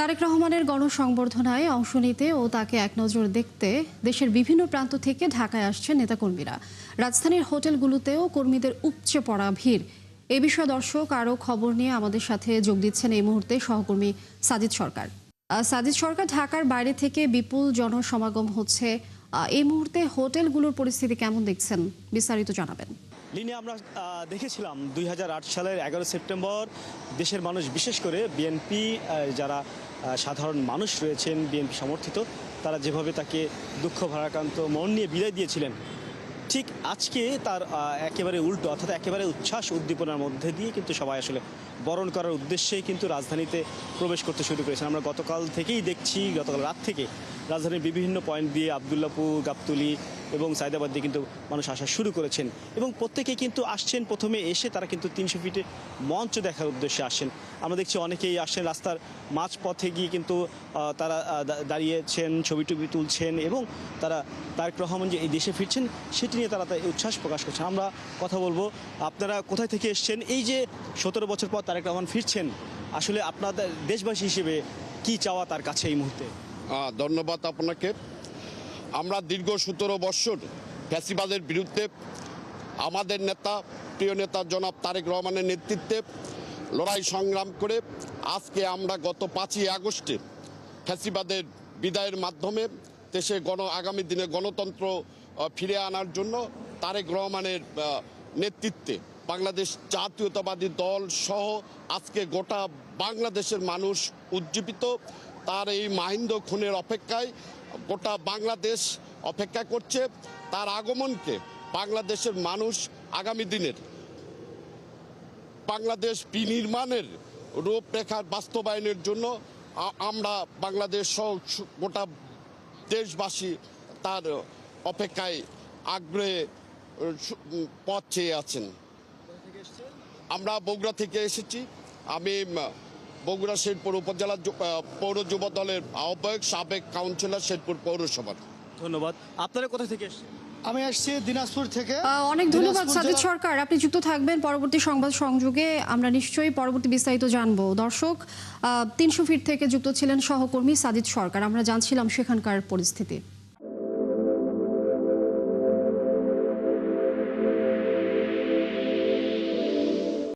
তারেক রহমানের গণসংবর্ধনায় অংশ নিতে ও তাকে এক নজর দেখতে দেশের বিভিন্ন প্রান্ত থেকে ঢাকায় আসছেন নেতাকর্মীরা। রাজধানীর হোটেলগুলোতেও কর্মীদের উপচে পড়া ভিড়। এ বিষয়ে দর্শক আরও খবর নিয়ে আমাদের সাথে যোগ দিচ্ছেন এই মুহূর্তে সহকর্মী সাজিদ সরকার। সাজিদ সরকার ঢাকার বাইরে থেকে বিপুল জনসমাগম হচ্ছে। এই মুহূর্তে হোটেলগুলোর পরিস্থিতি কেমন দেখছেন? বিস্তারিত জানাবেন। লিনে আমরা দেখেছিলাম দুই হাজার আট সালের এগারো সেপ্টেম্বর দেশের মানুষ, বিশেষ করে বিএনপি যারা সাধারণ মানুষ রয়েছেন, বিএনপি সমর্থিত, তারা যেভাবে তাকে দুঃখ, ভারাক্রান্ত, মন নিয়ে বিদায় দিয়েছিলেন, ঠিক আজকে তার একেবারে উল্টো, অর্থাৎ একেবারে উচ্ছ্বাস উদ্দীপনার মধ্যে দিয়ে কিন্তু সবাই আসলে বরণ করার উদ্দেশ্যেই কিন্তু রাজধানীতে প্রবেশ করতে শুরু করেছেন। আমরা গতকাল থেকেই দেখছি, গতকাল রাত থেকে রাজধানীর বিভিন্ন পয়েন্ট দিয়ে আবদুল্লাপুর, গাবতুলি এবং সায়দাবাদ দিয়ে কিন্তু মানুষ আসা শুরু করেছেন। এবং প্রত্যেকেই কিন্তু আসছেন, প্রথমে এসে তারা কিন্তু তিনশো ফিটে মঞ্চ দেখার উদ্দেশ্যে আসেন আমরা দেখছি অনেকেই আসছেন রাস্তার মাঝপথে গিয়ে কিন্তু তারা দাঁড়িয়েছেন ছবি টবি তুলছেন এবং তারা তারেক রহমান যে এই দেশে ফিরছেন, সেটি নিয়ে তারা তাই উচ্ছ্বাস প্রকাশ করছেন। আমরা কথা বলব, আপনারা কোথায় থেকে এসছেন? এই যে সতেরো বছর পর তারেক রহমান ফিরছেন, আসলে আপনাদের দেশবাসী হিসেবে কি চাওয়া তার কাছে এই মুহূর্তে? ধন্যবাদ আপনাকে। আমরা দীর্ঘ সতেরো বৎসর ফ্যাসিবাদের বিরুদ্ধে আমাদের নেতা, প্রিয় নেতা জনাব তারেক রহমানের নেতৃত্বে লড়াই সংগ্রাম করে আজকে আমরা গত পাঁচই আগস্টে ফ্যাসিবাদের বিদায়ের মাধ্যমে দেশে গণ, আগামী দিনে গণতন্ত্র ফিরে আনার জন্য তারেক রহমানের নেতৃত্বে বাংলাদেশ জাতীয়তাবাদী দল সহ আজকে গোটা বাংলাদেশের মানুষ উজ্জীবিত। তার এই মাহিন্দ খুনের অপেক্ষায় গোটা বাংলাদেশ অপেক্ষা করছে তার আগমনকে বাংলাদেশের মানুষ আগামী দিনের বাংলাদেশ বিনির্মাণের রূপরেখার বাস্তবায়নের জন্য আমরা বাংলাদেশ সহ গোটা দেশবাসী তার অপেক্ষায় আগ্রহে পথ চেয়ে আছেন। আমরা বগুড়া থেকে এসেছি। আমি বগুড়া শেরপুর উপজেলা পৌর যুব দলের আহ্বায়ক সাবেক কাউন্সিলর শেরপুর পৌরসভার। ধন্যবাদ। আপনারা কোথা থেকে এসছেন? আমি আসছি দিনাজপুর থেকে। অনেক ধন্যবাদ সাজিদ সরকার। আপনি যুক্ত থাকবেন পরবর্তী সংবাদ সংযোগে। আমরা নিশ্চয়ই পরবর্তী বিস্তারিত জানব। দর্শক তিনশো ফিট থেকে যুক্ত ছিলেন সহকর্মী সাজিদ সরকার। আমরা জানছিলাম সেখানকার পরিস্থিতি।